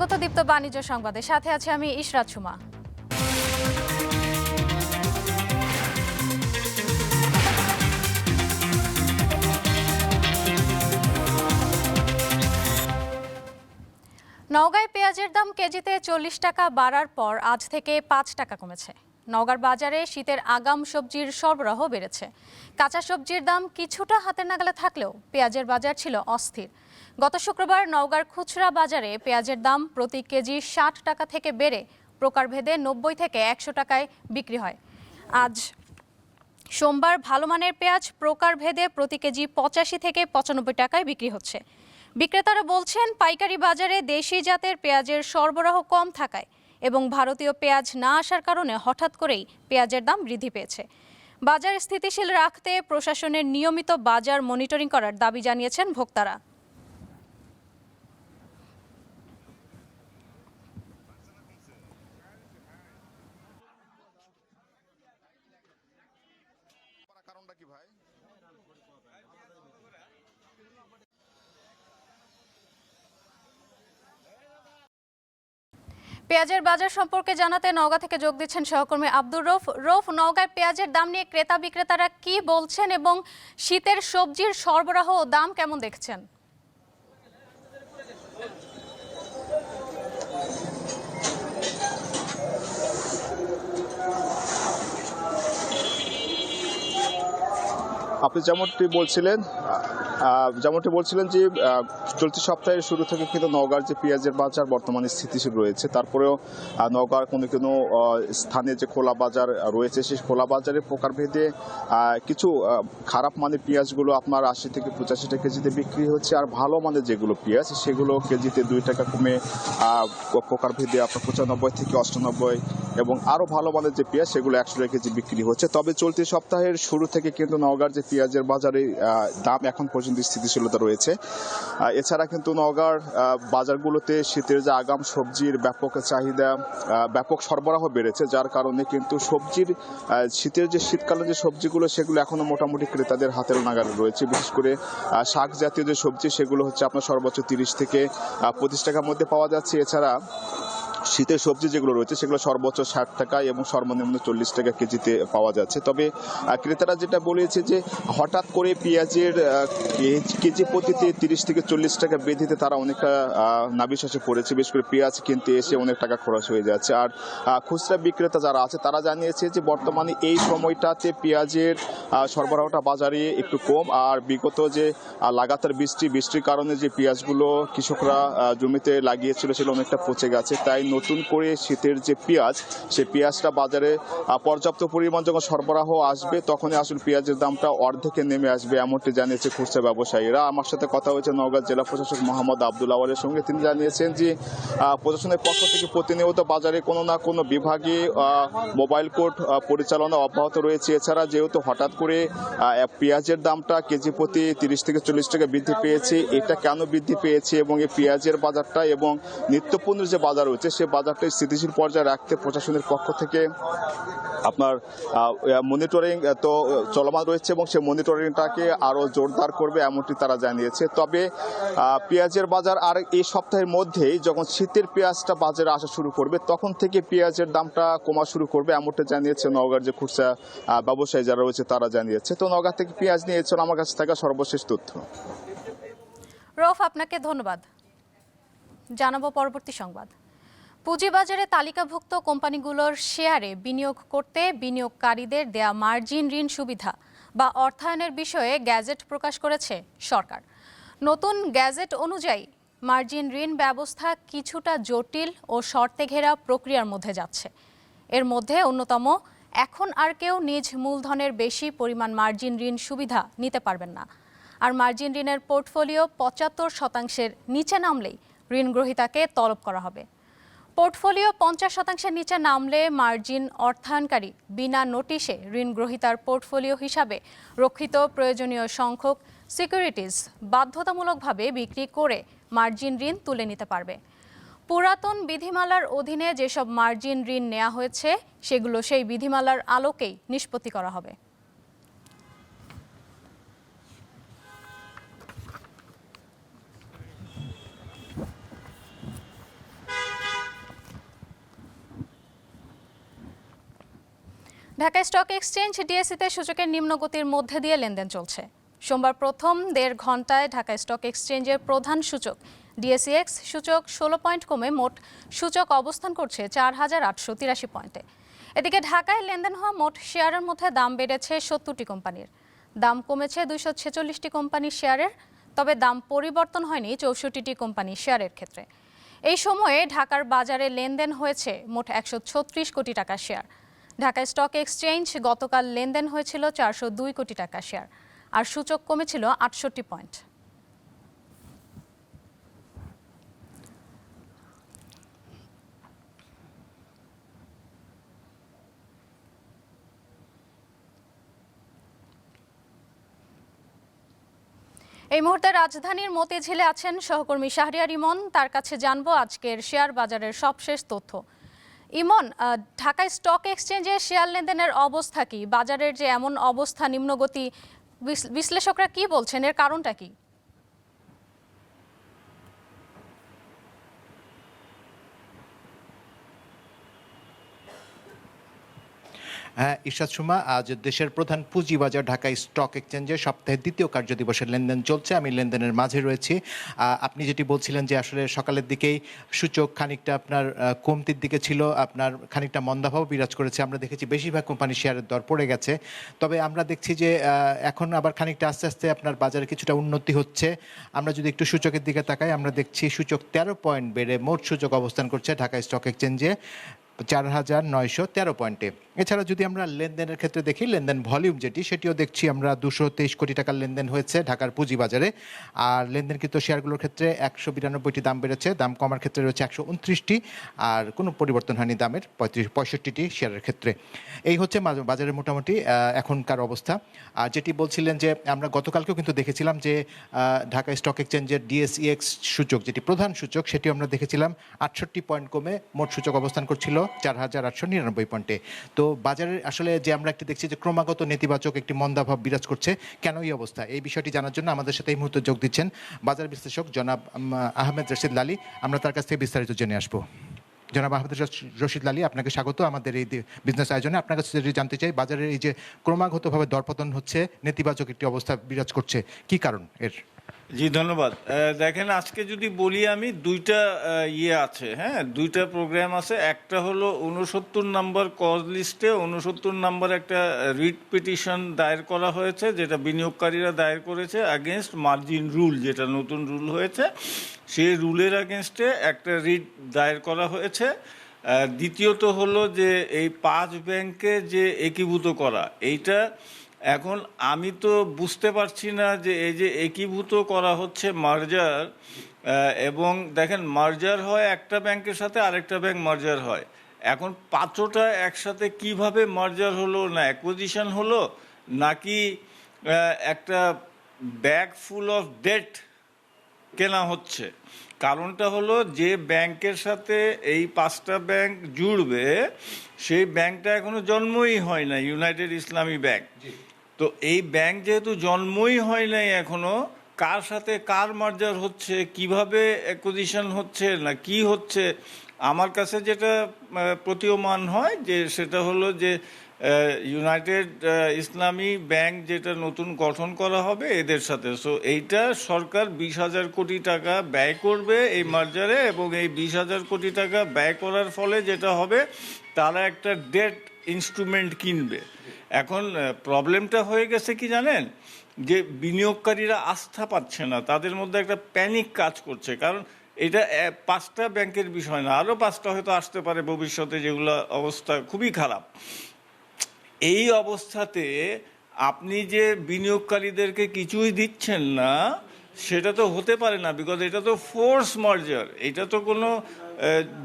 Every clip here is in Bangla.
স্বাগত দীপ্ত বাণিজ্য সংবাদে। সাথে আছে আমি ইশরাত সুমা। নওগাঁয় পেঁয়াজের দাম কেজিতে চল্লিশ টাকা বাড়ার পর আজ থেকে পাঁচ টাকা কমেছে। নওগাঁর বাজারে শীতের আগাম সবজির সরবরাহ বেড়েছে। কাঁচা সবজির দাম কিছুটা হাতের নাগালে থাকলেও পেঁয়াজের বাজার ছিল অস্থির। গত শুক্রবার নওগাঁর খুচরা বাজারে পেঁয়াজের দাম প্রতি কেজি ষাট টাকা থেকে বেড়ে প্রকারভেদে নব্বই থেকে একশো টাকায় বিক্রি হয়। আজ সোমবার ভালো মানের পেঁয়াজ প্রকারভেদে প্রতি কেজি পঁচাশি থেকে পঁচানব্বই টাকায় বিক্রি হচ্ছে। বিক্রেতারা বলছেন, পাইকারি বাজারে দেশি জাতের পেঁয়াজের সরবরাহ কম থাকায় এবং ভারতীয় পেঁয়াজ না আসার কারণে হঠাৎ করেই পেঁয়াজের দাম বৃদ্ধি পেয়েছে। বাজার স্থিতিশীল রাখতে প্রশাসনের নিয়মিত বাজার মনিটরিং করার দাবি জানিয়েছেন ভোক্তারা। পেঁয়াজের বাজার সম্পর্কে জানাতে নওগাঁ থেকে যোগ দিচ্ছেন সহকর্মী আব্দুর রৌফ। রৌফ, নওগাঁয় পেঁয়াজের দাম নিয়ে ক্রেতা বিক্রেতারা কি বলছেন এবং শীতের সবজির সরবরাহ দাম কেমন দেখছেন? আপনি যেমনটি বলছিলেন যেমনটি বলছিলেন যে চলতি সপ্তাহের শুরু থেকে কিন্তু নওগাঁর যে পেঁয়াজের বাজার বর্তমানে স্থিতিশীল রয়েছে, তারপরেও নওগাঁর কোনো কোনো স্থানে যে খোলা বাজার রয়েছে, সেই খোলা বাজারে প্রকারভেদে কিছু খারাপ মানের পেঁয়াজগুলো আপনার আশি থেকে পঁচাশি টাকা কেজিতে বিক্রি হচ্ছে, আর ভালো মানের যেগুলো পেঁয়াজ, সেগুলো কেজিতে দুই টাকা কমে প্রকারভেদে আপনার পঁচানব্বই থেকে অষ্টানব্বই, এবং আরও ভালো মানের যে পেঁয়াজ, সেগুলো একশো টাকা কেজি বিক্রি হচ্ছে। তবে চলতি সপ্তাহের শুরু থেকে কিন্তু নওগাঁর যে পেঁয়াজের বাজারে দাম এখন পর্যন্ত স্থিতিশীলতা রয়েছে। এছাড়া কিন্তু নওগাঁর বাজারগুলোতে শীতের যে আগাম সবজির ব্যাপক চাহিদা ব্যাপক সরবরাহ বেড়েছে, যার কারণে কিন্তু সবজির শীতের যে শীতকালীন যে সবজিগুলো, সেগুলো এখনও মোটামুটি ক্রেতাদের হাতের নাগালে রয়েছে। বিশেষ করে শাক জাতীয় যে সবজি, সেগুলো হচ্ছে আপনার সর্বোচ্চ তিরিশ থেকে পঁচিশ টাকার মধ্যে পাওয়া যাচ্ছে। এছাড়া শীতের সবজি যেগুলো রয়েছে, সেগুলো সর্বোচ্চ ষাট টাকা এবং সর্বনিম্ন চল্লিশ টাকা কেজিতে পাওয়া যাচ্ছে। তবে ক্রেতারা যেটা বলেছে যে, হঠাৎ করে পেঁয়াজের কেজি প্রতিতে তিরিশ থেকে চল্লিশ টাকা বৃদ্ধিতে তারা অনেকটা নাবিশ্বাসে পড়েছে। বিশেষ করে পেঁয়াজ কিনতে এসে অনেক টাকা খরচ হয়ে যাচ্ছে। আর খুচরা বিক্রেতা যারা আছে, তারা জানিয়েছে যে, বর্তমানে এই সময়টাতে পেঁয়াজের সরবরাহটা বাজারে একটু কম। আর বিগত যে লাগাতার বৃষ্টি, বৃষ্টির কারণে যে পেঁয়াজগুলো কৃষকরা জমিতে লাগিয়েছিল, সেগুলো অনেকটা পচে গেছে। তাই নতুন করে শীতের যে পেঁয়াজ, সেই পেঁয়াজটা বাজারে পর্যাপ্ত পরিমাণ যখন সরবরাহ আসবে, তখনই আসলে পেঁয়াজের দামটা অর্ধেকে নেমে আসবে, এমনটি জানিয়েছে খুচরা ব্যবসায়ীরা। আমার সাথে কথা হয়েছে নওগাঁ জেলা প্রশাসক মোহাম্মদ আব্দুল আওয়ালের সঙ্গে। তিনি জানিয়েছেন যে প্রশাসনের পক্ষ থেকে প্রতিনিয়ত বাজারে কোনো না কোনো বিভাগে মোবাইল কোর্ট পরিচালনা অব্যাহত রয়েছে। এছাড়া যেহেতু হঠাৎ করে পেঁয়াজের দামটা কেজি প্রতি তিরিশ থেকে চল্লিশ টাকা বৃদ্ধি পেয়েছে, এটা কেন বৃদ্ধি পেয়েছে এবং এই পেঁয়াজের বাজারটা এবং নিত্যপণ্যের যে বাজার রয়েছে, সে বাজারটা স্থিতিশীল পর্যায়ে রাখতে প্রশাসনের পক্ষ থেকে আপনার মনিটরিং তো চলমান রয়েছে এবং সেই মনিটরিংটাকে আরও জোরদার করবে এমনটি তারা জানিয়েছে। তবে পেঁয়াজের বাজার আর এই সপ্তাহের মধ্যেই যখন শীতের পেঁয়াজটা বাজারে আসা শুরু করবে, তখন থেকে পেঁয়াজের দামটা কমা শুরু করবে এমনটা জানিয়েছে নওগাঁর যে খুচরা ব্যবসায়ী যারা রয়েছে তারা জানিয়েছে। তো নওগাঁ থেকে পেঁয়াজ নিয়ে এছাড়া আমার কাছে থাকা সর্বশেষ তথ্য। রৌফ, আপনাকে ধন্যবাদ। জানাব পরবর্তী সংবাদ। পুঁজিবাজারে তালিকাভুক্ত কোম্পানিগুলোর শেয়ারে বিনিয়োগ করতে বিনিয়োগকারীদের দেয়া মার্জিন ঋণ সুবিধা বা অর্থায়নের বিষয়ে গ্যাজেট প্রকাশ করেছে সরকার। নতুন গ্যাজেট অনুযায়ী, মার্জিন ঋণ ব্যবস্থা কিছুটা জটিল ও শর্তে ঘেরা প্রক্রিয়ার মধ্যে যাচ্ছে। এর মধ্যে অন্যতম, এখন আর কেউ নিজ মূলধনের বেশি পরিমাণ মার্জিন ঋণ সুবিধা নিতে পারবেন না। আর মার্জিন ঋণের পোর্টফোলিও পঁচাত্তর শতাংশের নিচে নামলেই ঋণ গ্রহীতাকে তলব করা হবে। পোর্টফোলিও পঞ্চাশ শতাংশের নিচে নামলে মার্জিন অর্থায়নকারী বিনা নোটিশে ঋণ গ্রহীতার পোর্টফোলিও হিসাবে রক্ষিত প্রয়োজনীয় সংখ্যক সিকিউরিটিজ বাধ্যতামূলকভাবে বিক্রি করে মার্জিন ঋণ তুলে নিতে পারবে। পুরাতন বিধিমালার অধীনে যেসব মার্জিন ঋণ নেওয়া হয়েছে, সেগুলো সেই বিধিমালার আলোকেই নিষ্পত্তি করা হবে। ঢাকা স্টক এক্সচেঞ্জ ডিএসিতে সূচকের নিম্ন গতির মধ্যে দিয়ে লেনদেন চলছে। সোমবার প্রথম দেড় ঘন্টায় ঢাকা স্টক এক্সচেঞ্জের প্রধান সূচক ডিএসিএক্স সূচক ষোলো পয়েন্ট কমে মোট সূচক অবস্থান করছে চার হাজার আটশো তিরাশি পয়েন্টে। এদিকে ঢাকায় লেনদেন হওয়া মোট শেয়ারের মধ্যে দাম বেড়েছে সত্তরটি কোম্পানির। দাম কমেছে দুইশো ছেচল্লিশটি কোম্পানির শেয়ারের, তবে দাম পরিবর্তন হয়নি চৌষট্টিটি কোম্পানির শেয়ারের ক্ষেত্রে। এই সময়ে ঢাকার বাজারে লেনদেন হয়েছে মোট একশো ছত্রিশ কোটি টাকা শেয়ার। ঢাকা স্টক এক্সচেঞ্জ, গতকাল লেনদেন হয়েছিল চারশো দুই কোটি টাকা শেয়ার, আর সূচক কমেছিল আটষট্টি পয়েন্ট। এই মুহূর্তে রাজধানীর মতিঝিলে আছেন সহকর্মী শাহরিয়ার ইমন। তার কাছে জানব আজকের শেয়ার বাজারের সবশেষ তথ্য। ইমন ঢাকায় স্টক এক্সচেঞ্জে শেয়ার লেনদেনের অবস্থা কি? বাজারের যে এমন অবস্থা, নিম্নগতি বিশ- বিশ্লেষকরা কি বলছেন? এর কারণটা কি? হ্যাঁ ইরশাদ সুমা, আজ দেশের প্রধান পুঁজিবাজার ঢাকা স্টক এক্সচেঞ্জে সপ্তাহের দ্বিতীয় কার্য দিবসের লেনদেন চলছে। আমি লেনদেনের মাঝে রয়েছি। আপনি যেটি বলছিলেন যে আসলে সকালের দিকেই সূচক খানিকটা আপনার কমতির দিকে ছিল, আপনার খানিকটা মন্দাভাব বিরাজ করেছে। আমরা দেখেছি বেশিরভাগ কোম্পানির শেয়ারের দর পড়ে গেছে। তবে আমরা দেখছি যে এখন আবার খানিকটা আস্তে আস্তে আপনার বাজারে কিছুটা উন্নতি হচ্ছে। আমরা যদি একটু সূচকের দিকে তাকাই, আমরা দেখছি সূচক তেরো পয়েন্ট বেড়ে মোট সূচক অবস্থান করছে ঢাকা স্টক এক্সচেঞ্জে চার হাজার নয়শো তেরো পয়েন্টে। এছাড়া যদি আমরা লেনদেনের ক্ষেত্রে দেখি, লেনদেন ভলিউম যেটি, সেটিও দেখছি আমরা দুশো তেইশ কোটি টাকার লেনদেন হয়েছে ঢাকার পুঁজিবাজারে। আর লেনদেনকৃত শেয়ারগুলোর ক্ষেত্রে একশো বিরানব্বইটি দাম বেড়েছে, দাম কমার ক্ষেত্রে রয়েছে একশো উনত্রিশটি, আর কোনো পরিবর্তন হয়নি দামের পঁয়ত্রিশ পঁয়ষট্টিটি শেয়ারের ক্ষেত্রে। এই হচ্ছে বাজারের মোটামুটি এখনকার অবস্থা। আর যেটি বলছিলেন যে, আমরা গতকালকেও কিন্তু দেখেছিলাম যে ঢাকা স্টক এক্সচেঞ্জের ডিএসইএক্স সূচক, যেটি প্রধান সূচক সেটি আমরা দেখেছিলাম, আটষট্টি পয়েন্ট কমে মোট সূচক অবস্থান করছিল। চার হাজার আটশো নিরানব্বই পয়েন্টে। তো বাজারের আসলে যে আমরা একটি দেখছি যে ক্রমাগত নেতিবাচক একটি মন্দাভাব বিরাজ করছে, কেন এই অবস্থা? এই বিষয়টি জানার জন্য আমাদের সাথে এই মুহূর্তে যোগ দিচ্ছেন বাজার বিশ্লেষক জনাব আহমেদ রশিদ লালি। আমরা তার কাছ থেকে বিস্তারিত জেনে আসব। জনাব আহমেদ রশ- রশিদ লালি, আপনাকে স্বাগত। আমাদের এই বিজনেস আয়োজনে আপনার কাছে যদি জানতে চাই, বাজারের এই যে ক্রমাগতভাবে দরপতন হচ্ছে, নেতিবাচক একটি অবস্থা বিরাজ করছে, কি কারণ এর? জি, ধন্যবাদ। দেখেন, আজকে যদি বলি আমি, দুইটা ইয়ে আছে হ্যাঁ? দুইটা প্রোগ্রাম আছে। একটা হলো উনসত্তর নাম্বার কজ লিস্টে উনসত্তর নাম্বার একটা রিট পিটিশন দায়ের করা হয়েছে, যেটা বিনিয়োগকারীরা দায়ের করেছে আগেনস্ট মার্জিন রুল যেটা নতুন রুল হয়েছে। সেই রুলের আগেনস্টে একটা রিট দায়ের করা হয়েছে। দ্বিতীয়ত হলো যে এই পাঁচ ব্যাংকে যে একীভূত করা, এইটা এখন আমি তো বুঝতে পারছি না যে এই যে একীভূত করা হচ্ছে মার্জার এবং দেখেন মার্জার হয় একটা ব্যাংকের সাথে আরেকটা ব্যাংক মার্জার হয়। এখন পাত্রটা একসাথে কীভাবে মার্জার হলো, না অ্যাকুইজিশন হলো, নাকি একটা ব্যাগ ফুল অফ ডেট কেনা হচ্ছে? কারণটা হলো যে ব্যাংকের সাথে এই পাঁচটা ব্যাংক জুড়বে, সেই ব্যাংকটা এখনও জন্মই হয় না ইউনাইটেড ইসলামী ব্যাংক। তো এই ব্যাংক যেহেতু জন্মই হয় নাই এখনও, কার সাথে কার মার্জার হচ্ছে, কীভাবে অ্যাকুজিশন হচ্ছে, না কি হচ্ছে, আমার কাছে যেটা প্রতীয়মান হয় যে সেটা হলো যে ইউনাইটেড ইসলামী ব্যাংক যেটা নতুন গঠন করা হবে এদের সাথে। সো এইটা সরকার বিশ হাজার কোটি টাকা ব্যয় করবে এই মার্জারে এবং এই বিশ হাজার কোটি টাকা ব্যয় করার ফলে যেটা হবে, তারা একটা ডেট ইনস্ট্রুমেন্ট কিনবে। এখন প্রবলেমটা হয়ে গেছে কি জানেন? যে বিনিয়োগকারীরা আস্থা পাচ্ছে না, তাদের মধ্যে একটা প্যানিক কাজ করছে। কারণ এটা পাঁচটা ব্যাংকের বিষয় না আরও পাঁচটা হয়তো আসতে পারে ভবিষ্যতে যেগুলো অবস্থা খুবই খারাপ। এই অবস্থাতে আপনি যে বিনিয়োগকারীদেরকে কিছুই দিচ্ছেন না, সেটা তো হতে পারে না বিকজ এটা তো ফোর্স মার্জার এটা তো কোনো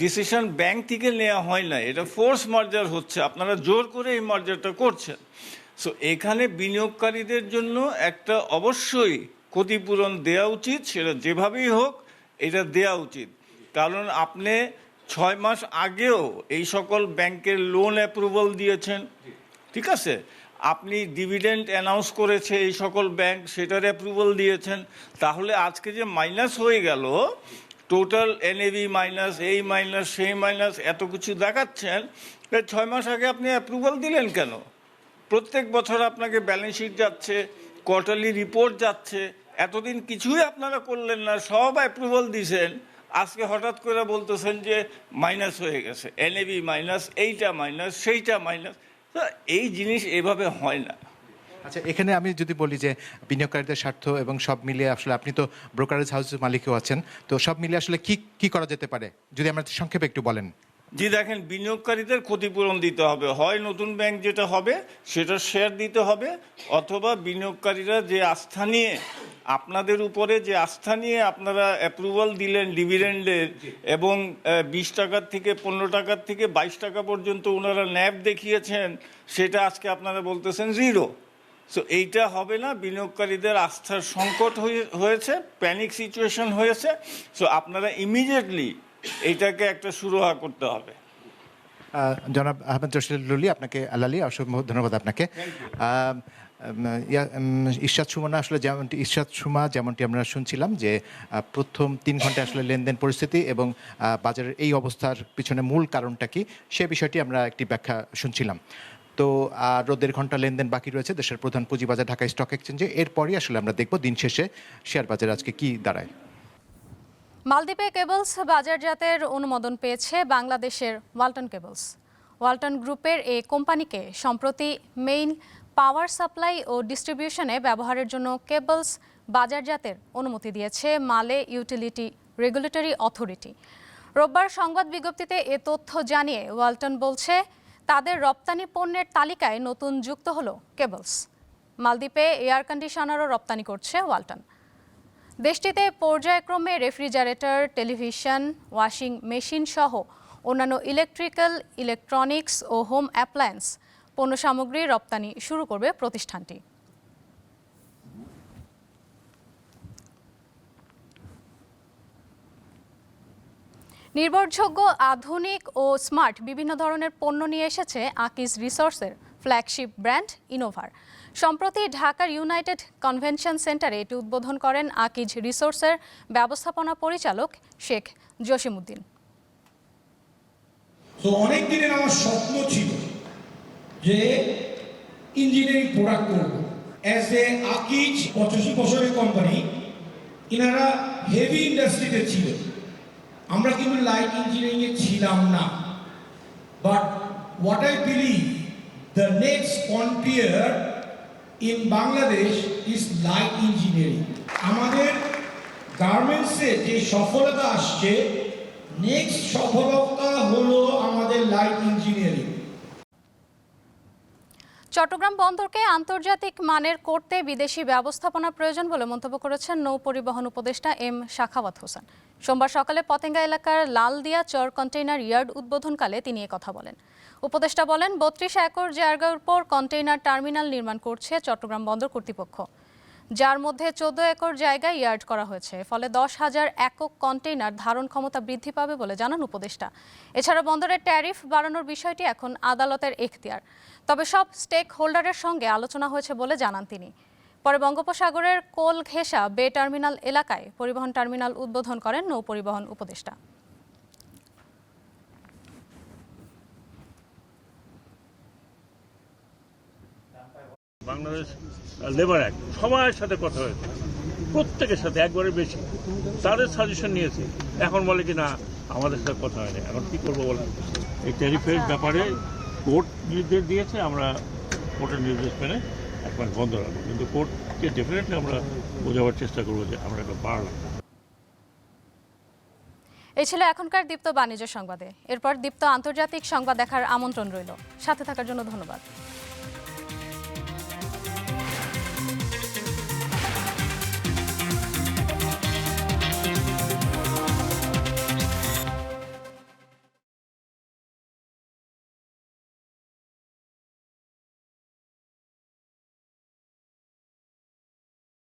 ডিসিশন ব্যাংক থেকে নেওয়া হয় না, এটা ফোর্স মার্জার হচ্ছে, আপনারা জোর করে এই মার্জারটা করছেন। সো এখানে বিনিয়োগকারীদের জন্য একটা অবশ্যই ক্ষতিপূরণ দেওয়া উচিত, সেটা যেভাবেই হোক, এটা দেওয়া উচিত। কারণ আপনি ছয় মাস আগেও এই সকল ব্যাংকের লোন অ্যাপ্রুভাল দিয়েছেন, ঠিক আছে? আপনি ডিভিডেন্ড অ্যানাউন্স করেছে এই সকল ব্যাংক, সেটার অ্যাপ্রুভাল দিয়েছেন। তাহলে আজকে যে মাইনাস হয়ে গেল টোটাল এনএভি মাইনাস এই মাইনাস সেই মাইনাস এত কিছু দেখাচ্ছেন ছয় মাস আগে আপনি অ্যাপ্রুভাল দিলেন কেন? প্রত্যেক বছর আপনাকে ব্যালেন্স শিট যাচ্ছে কোয়ার্টারলি রিপোর্ট যাচ্ছে, এতদিন কিছুই আপনারা করলেন না, সব অ্যাপ্রুভাল দিয়েছেন আজকে হঠাৎ করে বলতেছেন যে মাইনাস হয়ে গেছে এনএবি মাইনাস এইটা মাইনাস সেইটা মাইনাস এই জিনিস এভাবে হয় না। আচ্ছা এখানে আমি যদি বলি যে বিনিয়োগকারীদের স্বার্থ এবং সব মিলিয়ে আসলে আপনি তো ব্রোকারেজ হাউসের মালিকও আছেন, তো সব মিলিয়ে আসলে কি কি করা যেতে পারে? যদি আমরা সংক্ষেপে একটু বলেন। জি, দেখেন, বিনিয়োগকারীদের ক্ষতিপূরণ দিতে হবে। হয় নতুন ব্যাংক যেটা হবে, সেটা শেয়ার দিতে হবে, অথবা বিনিয়োগকারীরা যে আস্থা নিয়ে, আপনাদের উপরে যে আস্থা নিয়ে আপনারা অ্যাপ্রুভাল দিলেন ডিভিডেন্ডের এবং বিশ টাকার থেকে পনেরো টাকার থেকে বাইশ টাকা পর্যন্ত ওনারা ন্যাব দেখিয়েছেন, সেটা আজকে আপনারা বলতেছেন জিরো সো এইটা হবে না বিনিয়োগকারীদের আস্থার সংকট হয়ে- হয়েছে প্যানিক সিচুয়েশন হয়েছে। সো আপনারা ইমিডিয়েটলি এইটাকে একটা সুরাহা করতে হবে। জনাব আহমেদ লুলি আপনাকে আলালি অসংখ্য ধন্যবাদ আপনাকে। উম, ইরশাদ সুমনা আসলে যেমনটি ইরশাদ সুমা যেমনটি আমরা শুনছিলাম যে প্রথম তিন ঘন্টায় আসলে লেনদেন পরিস্থিতি এবং বাজারের এই অবস্থার পিছনে মূল কারণটা কি সে বিষয়টি আমরা একটি ব্যাখ্যা শুনছিলাম। তো দেড় ঘণ্টা লেনদেন বাকি রয়েছে দেশের প্রধান পুঁজিবাজার ঢাকা স্টক এক্সচেঞ্জে। এরপরই আসলে আমরা দেখব দিন শেষে শেয়ার বাজার আজকে কি দাঁড়ায়। মালদ্বীপে কেবলস বাজারজাতের অনুমোদন পেয়েছে বাংলাদেশের ওয়ালটন কেবলস। ওয়ালটন গ্রুপের এই কোম্পানিকে সম্প্রতি মেইন পাওয়ার সাপ্লাই ও ডিস্ট্রিবিউশনে ব্যবহারের জন্য কেবলস বাজারজাতের অনুমতি দিয়েছে মালে ইউটিলিটি রেগুলেটরি অথরিটি। রোববার সংবাদ বিজ্ঞপ্তিতে এ তথ্য জানিয়ে ওয়ালটন বলছে তাদের রপ্তানি পণ্যের তালিকায় নতুন যুক্ত হল কেবলস। মালদ্বীপে এয়ার কন্ডিশনারও রপ্তানি করছে ওয়ালটন। দেশটিতে পর্যায়ক্রমে রেফ্রিজারেটর, টেলিভিশন, ওয়াশিং মেশিন সহ অন্যান্য ইলেকট্রিক্যাল, ইলেকট্রনিক্স ও হোম অ্যাপ্লায়েন্স পণ্য সামগ্রী রপ্তানি শুরু করবে প্রতিষ্ঠানটি। নির্ভরযোগ্য, আধুনিক ও স্মার্ট বিভিন্ন ধরনের পণ্য নিয়ে এসেছে আকিজ রিসোর্সের ফ্ল্যাগশিপ ব্র্যান্ড ইনোভার। সম্প্রতি ঢাকার ইউনাইটেড কনভেনশন সেন্টারে এটি উদ্বোধন করেন আকিজ রিসোর্সের ব্যবস্থাপনা পরিচালক শেখ জসিমউদ্দিন। তো অনেক দিনের আমার স্বপ্ন ছিল যে ইঞ্জিনিয়ারিং প্রোডাক্ট করব। অ্যাজ এ আকিজ পঁচাশি বছরের কোম্পানি ইনারা হেভি ইন্ডাস্ট্রিতে ছিল আমরা কিন্তু লাইট ইঞ্জিনিয়ারিংয়ে ছিলাম না। But what I believe the next frontier in Bangladesh is light engineering আমাদের গার্মেন্টসে যে সফলতা আসছে নেক্সট সফলতা হলো আমাদের লাইট ইঞ্জিনিয়ারিং চট্টগ্রাম বন্দরকে আন্তর্জাতিক মানের করতে বিদেশি ব্যবস্থাপনা প্রয়োজন বলে মন্তব্য করেছেন নৌ পরিবহন উপদেষ্টা এম শাখাওয়াত হোসেন। সোমবার সকালে পতেঙ্গা এলাকার লালদিয়া চর কন্টেইনার ইয়ার্ড উদ্বোধনকালে তিনি কথা বলেন। উপদেষ্টা বলেন, বত্রিশ একর জায়গার উপর কন্টেইনার টার্মিনাল নির্মাণ করছে চট্টগ্রাম বন্দর কর্তৃপক্ষ। যার মধ্যে চোদ্দ একর জায়গায় ইয়ার্ড করা হয়েছে, ফলে দশ হাজার একক কন্টেইনার ধারণ ক্ষমতা বৃদ্ধি পাবে বলে জানান উপদেষ্টা। এছাড়া বন্দরের ট্যারিফ বাড়ানোর বিষয়টি এখন আদালতের এখতিয়ার। তবে সব স্টেক হোল্ডারের সঙ্গে আলোচনা হয়েছে বলে জানান তিনি। পরে বঙ্গোপসাগরের কোল ঘেঁষা বে টার্মিনাল এলাকায় পরিবহন টার্মিনাল উদ্বোধন করেন নৌ পরিবহন উপদেষ্টা। বাংলাদেশ লেবার অ্যাক্ট সবার সাথে কথা হয়েছে। প্রত্যেকের সাথে একবারে বেশি। তাদের সাজেশন নিয়েছি। এখন বলে কি না, আমাদের সাথে কথা হয়নি। এখন কি করব বলেন? এই ট্যারিফের ব্যাপারে কোর্ট নির্দেশ দিয়েছে, আমরা কোর্টের নির্দেশ মেনে এক বন্ধ রাখব। কিন্তু কোর্টকে ডেফিনেটলি আমরা বোঝাবার চেষ্টা করব যে আমরা এটা বাড়লাম এই ছিল এখনকার দীপ্ত বাণিজ্য সংবাদে। এরপর দীপ্ত আন্তর্জাতিক সংবাদ দেখার আমন্ত্রণ রইল। সাথে থাকার জন্য ধন্যবাদ।